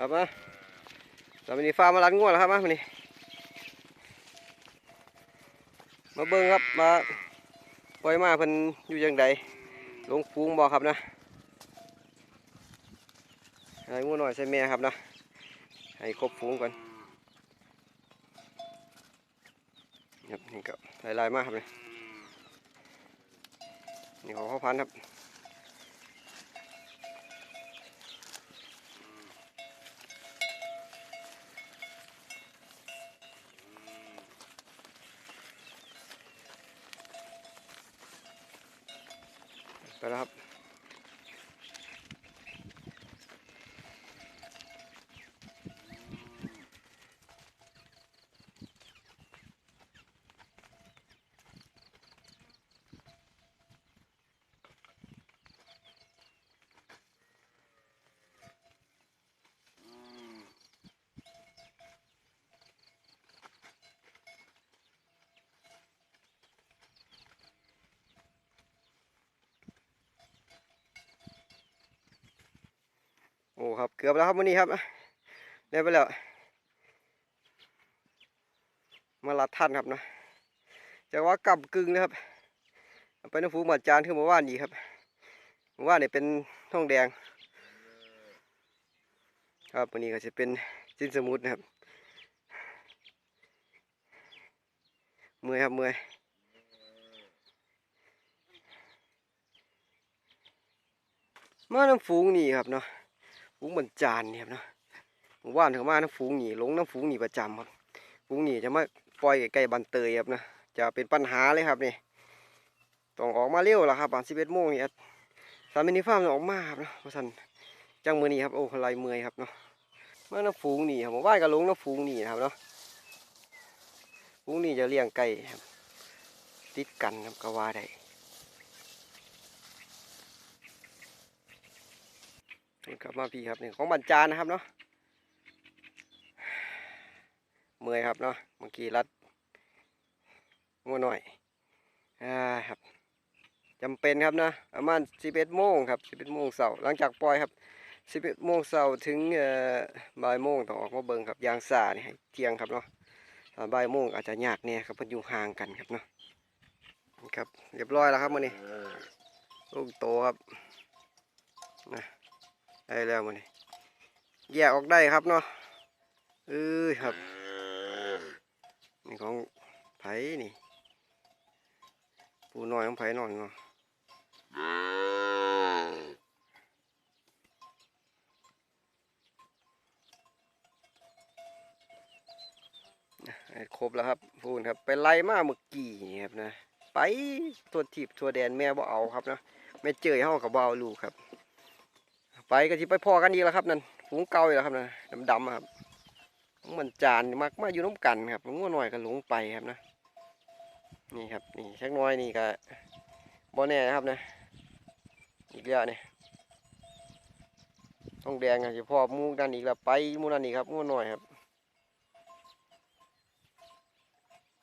ครับมาเรามีฟาร์มาลันง่วงแล้วครับมาวันนี้ มาเบิ้งครับมาปล่อยมาเพิ่นอยู่ยังไดลงฟูงบ่ครับนะให้ง่วงหน่อยใส่แม่ครับนะ ให้ครบฟูงก่อนครับนี่ก็ลายๆมากครับเลยนี่ของพ่อพันครับ ครับ เกือบแล้วครับวันนี้ครับ ได้ไปแล้ว มาลัดท่านครับนะจากว่ากำกึ่งนะครับ ไปน้ำฟูหมาจานคือเมื่านนี้ครับเมื่านนี่เป็นทองแดง ครับวันนี้ก็จะเป็นจินสมุทรนะครับเมื่อยครับเมื่อยมาน้ำฟูงนี่ครับเนาะ ฝูงบรรจานเนี่ยนะผมว่านถึงมาน้ำฝูงหนีลงน้ำฝูงหนีประจำครับฝูงหนีจะมาปล่อยใกล้บันเตยครับนะจะเป็นปัญหาเลยครับนี่ต้องออกมาเร็วแล้วครับประมาณสิบเอ็ดโมงนี่ครับสามมินิฟาร์มจะออกมาครับเนาะเพราะฉะนันจังมือนี้ครับโอ้ลายเมื่อยครับเนาะมาน้ำฝูงหนีครับผมว่านกับลงน้ำฝูงหนีนะครับเนาะฝูงหนีจะเลี้ยงไก่ครับติดกันครับก็ว่าได้ กลับมาพี่ครับนี่ของบรรจานนะครับเนาะเมื่อยครับเนาะเมื่อกี้รัดงัวหน่อยอ่าครับจำเป็นครับนะประมาณ11โมงครับ11โมงเสาร์หลังจากปล่อยครับ11โมงเสาร์ถึงเอ่อบ่ายโมงต้องออกมาเบิ่งครับยางสานี่ให้เที่ยงครับเนาะถ้าบ่ายโมงอาจจะยากเนี่ยครับเพราะอยู่ห่างกันครับเนาะนี่ครับเรียบร้อยแล้วครับมื้อนี้ลูกโตครับนะ ได้แล้วมันนี่แยกออกได้ครับเนาะเอ้ยครับ นี่ของไผ่นี่ ปูน้อยของไผ่นอนเนาะครบแล้วครับพูนครับไปไล่มาเมื่อกี้ครับนะ ไปตัวทีบตัวแดนแม่บ่เอาครับนะแม่เจยเฮากับบ่เอาลูกครับ ไปก็ที่ไปพอกันอีกแล้วครับนั่นฝูงเก่าอีกแล้วครับนะดำๆครับมันจานมักมาอยู่น้ำกันครับงัวหน่อยก็หลงไปครับนะนี่ครับนี่ชักน้อยนี่ก็บ่แน่นะครับนะอีกแล้วเนี่ยต้องแดงอะเฉพาะมูด้านอีกแล้วไปมูด้านนี้ครับงัวหน่อยครับ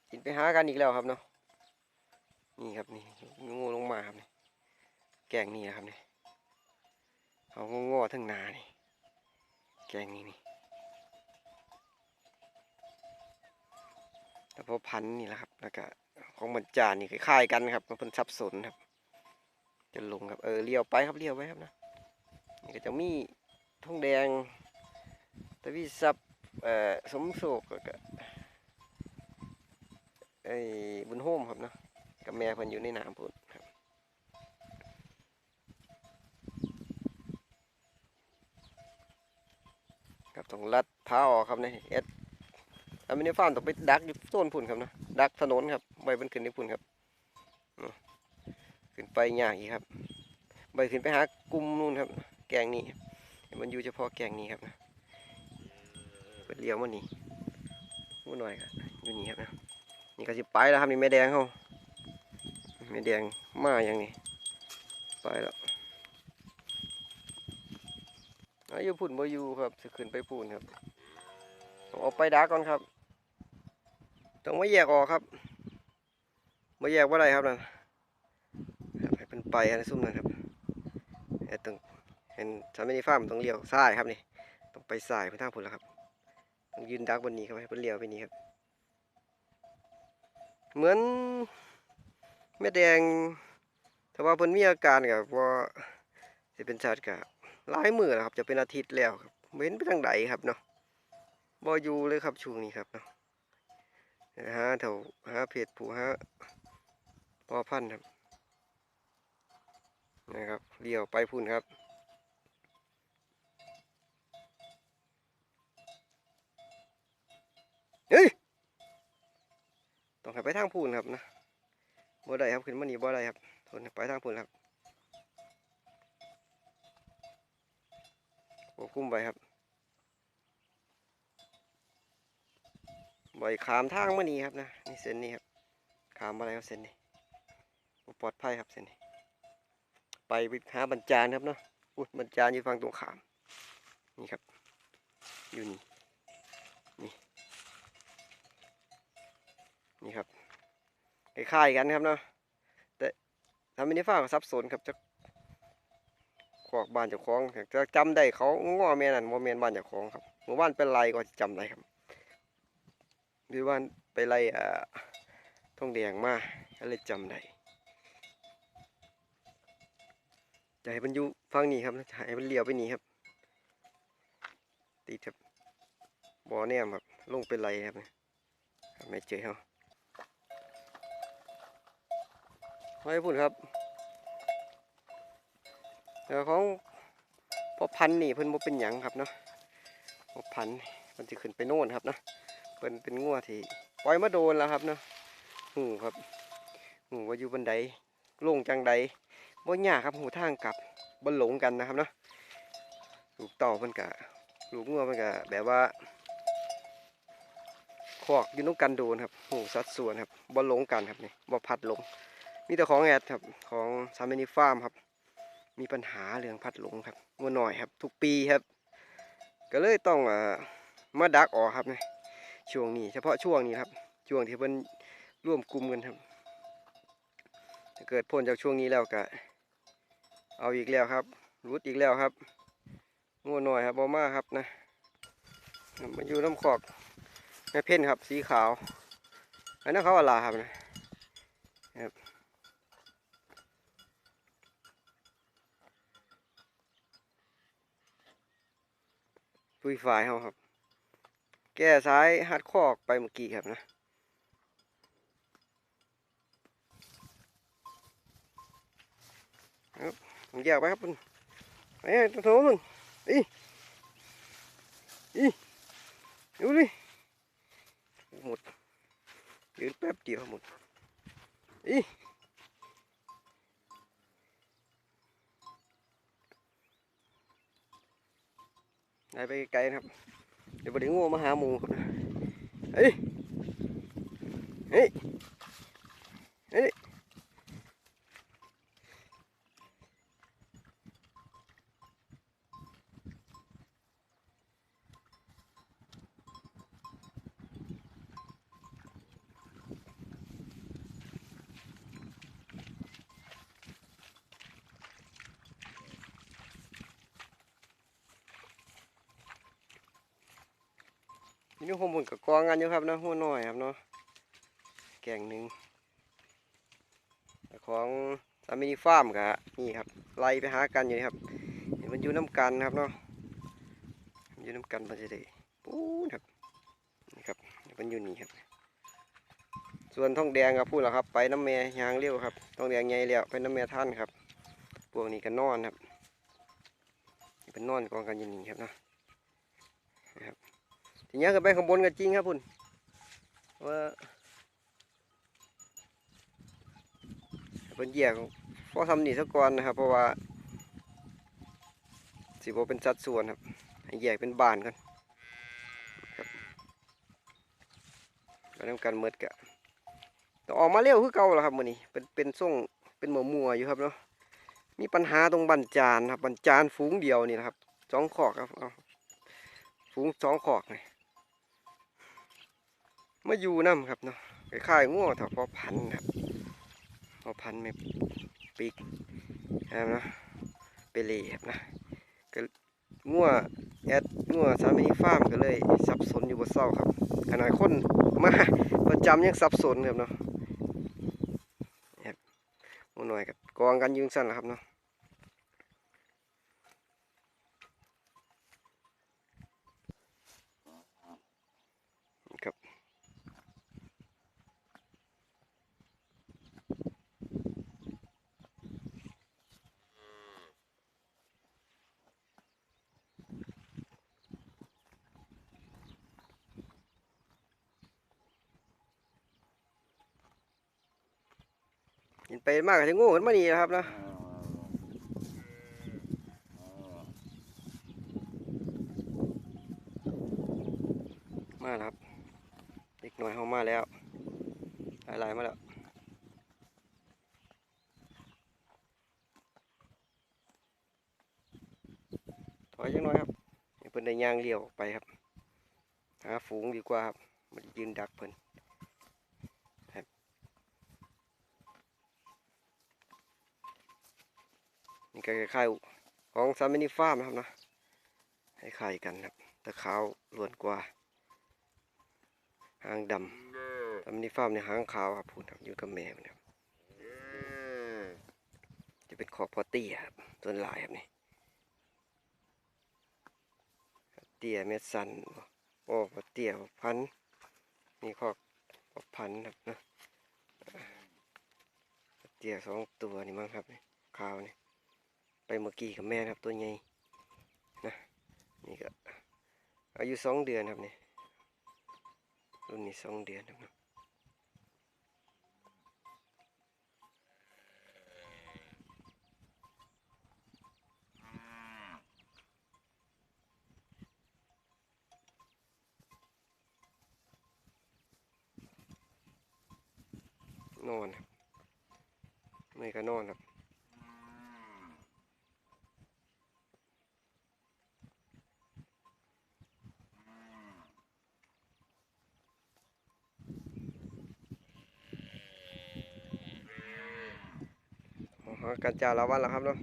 กินไปหากันอีกแล้วครับเนาะนี่ครับนี่งูลงมาครับนี่แกงนี่นะครับนี่ เขางงอทั้งนานี่ แกงนี่นี่แล้วพอพันนี่แหละครับ แล้วก็ของบรรจานี่คล้ายกันครับมันเป็นสับสนครับ จะลงครับเออเลี้ยวไปครับเลี้ยวไปครับนะนี่ก็จะมีทงแดงตะวิซับเอ่อสมโศกก็ไอ้บุญโฮมครับเนาะกับแม่เพิ่นอยู่ในน้ำพุ่น ต้องลัดเท้าออกครับนี่เอ็ดอันนี้ฟาร์มต้องไปดักอยู่ต้นพุ่นครับนะดักถนนครับใบมันขึ้นที่พุ่นครับขึ้นไปยากอีกครับ ใบขึ้นไปหากลุ่มนู่นครับ แกงนี้ มันอยู่เฉพาะแกงนี้ครับนะเปิดเลี้ยวมันนี่มูหน่อยครับอยู่นี่ครับนะนี่ก็สิไปแล้วครับนี่แม่แดงเขาแม่แดงมาอย่างนี้ไปแล้วอายู่พุ่นบ่อยู่ครับสิขึ้นไปพุ่นครับ ต้องออกไปดักก่อนครับ ต้องมาแยกออกครับไมาแยกว่าไรครับนั่นให้เป็นไปอันซุ่มนั่นครับเอ้ต้องเห็นสามีฟามต้องเลี้ยวซ้ายครับนี่ต้องไปสายไปทางพุ่นแล้วครับมันยืนดักบนนี้ครับให้เพิ่นเลี้ยวไปนี้ครับ เหมือนแม่แดงถ้าว่าเพิ่นมีอาการกับว่าสิเป็นชาติกับหลายมือแล้วครับ จะเป็นอาทิตย์แล้วครับเว้นไปทางใดครับเนาะ บอยู่เลยครับช่วงนี้ครับเนาะหาแถวหาเพจผู้หาพอพันธุ์ครับนะครับเลี้ยวไปพุ่นครับเฮ้ยต้องไปทางพูนครับนะบ่ได้ครับขึ้นมานีบ่ได้ครับทนไปทางพูนครับโอ้คุ้มไปครับ บ่อยขามทางมานี่ครับนะนี่เส้นนี้ครับขามอะไรครับเส้นนี้ปลอดภัยครับเส้นนี้ ไปหาบรรจารครับเนาะอุ้ยบรรจารอยู่ฝั่งตรงขาม นี่ครับ อยู่นี่นี่ครับคล้ายๆกันครับเนาะแต่ทำมินิฟ้าก็ซับซ้อนครับจะขวากบ้านเจ้าของจะจำได้เขาง้อแม่นั่นโมเมนบ้านเจ้าของครับหมู่บ้านเป็นไรก็จำได้ครับ หรือว่าไปไล่อ่าทองแดงมาก็เลยจำได้จะให้มันอยู่ฟังนี้ครับจะให้มันเลี้ยวไปนี่ครับ ติดครับบ่อเนี่ยครับลงเป็นไรครับเนี่ยครับไม่เจอเขาไว้พูดครับเดี๋ยวของพอพันนี่เพิ่นบ่เป็นหยังครับเนาะพอพันธ์มันสิขึ้นไปโน่นครับเนาะ เพิ่นเป็นงัวที่ปล่อยมาโดนแล้วครับเนาะหูครับหูว่าอยู่บันไดลงจังใดบ่ยากครับหูทางกลับบ่หลงกันนะครับเนาะลูกต่าเพิ่นกะลูกงัวเพิ่นกะแบบว่าคอกอยู่นำกันโดนครับหูสัดส่วนครับบ่หลงกันครับนี่บ่พัดหลงมีแต่ของแอดครับของซามินิฟาร์มครับ มีปัญหาเรื่องพัดหลงครับงัวหน่อยครับ ทุกปีครับ ก็เลยต้องเอ่อมาดักออกครับนะ ช่วงนี้ เฉพาะช่วงนี้ครับ ช่วงที่เพิ่นร่วมกลุ่มกันครับถ้าเกิดพ้นจากช่วงนี้แล้วก็เอาอีกแล้วครับรุดอีกแล้วครับงัวหน่อยครับบอมาครับนะมันอยู่น้ำขอกแม่เพ่นครับ สีขาวอันนั้นเขาอะไรครับนะปุยฝายเขาครับ แก้ซ้ายฮัดคอกไปเมื่อกี้ครับนะครับผมแยกไปครับมึงไอ้ตัวโถมึงอีอีดูดิหมดยืนแป๊บเดียวหมดอีได้ไปไกลครับ เดี๋ยวบไดีงูมาหาหมูครับเฮ้ยเฮ้ยเฮ้ย นี่นี่มบุญกับกองกันอยู่ครับนะหัวหน่อยครับเนาะแกงหนึ่งของสามินิฟาร์มกะนี่ครับไล่ไปหากันอยู่นี่ครับเห็นมันอยู่น้ำกันครับเนาะอยู่น้ำกันมันจะได้ปูนครับนี่ครับมันอยู่นี่ครับ ส่วนทองแดงครับพูดแล้วครับ ไปน้ำแม่ยางเลี้ยวครับทองแดงใหญ่เลี้ยวไปน้ำแม่ท่านครับพวกนี้ก็นอนครับเป็นนอนกองกันอยู่นี่ครับเนาะ ทีนี้ก็ไปข้างบนกันจริงครับพุ่นว่าเป็นแยกพอทำหนีสักก่อนนะครับ เพราะว่าสิบเป็นสัดส่วนครับให้แยกเป็นบานกันครับก็ทำการเมิดกะต้องออกมาเร็วคือเก่าแล้วครับมื้อนี้เป็นเป็นส่งเป็นหมัวมัวอยู่ครับเนาะมีปัญหาตรงบันจานครับบันจานฝูงเดียวนี่นะครับสองขอกครับเอาฝูงสองขอกนี่ มาอยู่น้ำครับเนาะคล้ายๆง่วงแถวพอพันธุ์ครับพอพันธุ์ไม่ปีกนะครับเนาะเปเล่ครับนะก็งัวแอดงัวสามีฟาร์มก็เลยสับสนอยู่บ่เศร้าครับขนาดคนมาประจำยังสับสนครับเนาะนี่ครับหมูหน่อยกับกองกันยืงสั้นแหละครับเนาะ กินไปมากก็จะงูขึ้นมานี่นะครับเนาะมาครับเด็กหน่อยเข้ามาแล้วหลายๆมาแล้วถอยจังหน่อยครับเพิ่นได้ย่างเลี้ยวไปครับ หาฝูงดีกว่าครับมันยืนดักเพิ่น นี่ก็คล้ายๆของซามินิฟาร์มนะครับนะคล้ายกันครับต่ขาวล้วนกว่าหางดำซามินิฟาร์มเนี่ยหางขาวครับพูดครับอยู่กับแมวนะครับจะเป็นขอบพอเตี้ยครับส่วนลายครับนี่เตี้ยเม็ดสันโอ้พอเตี้ยพันนี่ขอบพอพันครับนะเตี้ยสองตัวนี่มั้งครับนี่ขาวนี่ เมื่อกี้กับแม่ครับตัวใหญ่นะนี่ก็อายุสองเดือนครับเนี่รุ่นนี้สองเดือนครับเนาะนอนครับนี่ก็นอนครับ อ๋อ การจ่าละวันแล้วครับเนาะ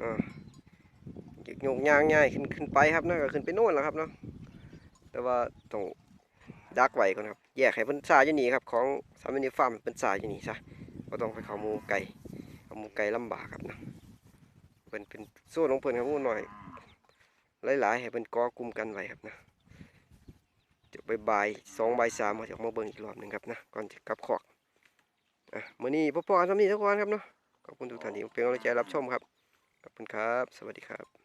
อ่าหยิกโยกยางง่ายขึ้นขึ้นไปครับเนาะก็ขึ้นไปโน่นแล้วครับเนาะแต่ว่าต้องดักไว้ก่อนครับ แยกให้เพิ่นสาอยู่นี่ครับ ของสามินีฟาร์มเพิ่นสาอยู่นี่ซะบ่ต้องไปเข้าหมูไก่เข้าหมูไก่ลำบากครับนะเพิ่นเป็นโซ่ของเพิ่นครับงูหน่อยหลายๆให้เพิ่นกอกลุ่มกันไว้ครับนะเดี๋ยวบ่ายสองบ่ายสามเขาจะออกมาเบิ่งอีกรอบหนึ่งครับนะก่อนจะกลับคอก อะมื้อนี้พ่อๆทำนีทุกคนครับเนาะขอบคุณทุกท่านที่เป็นกำลังใจรับชมครับขอบคุณครับ สวัสดีครับ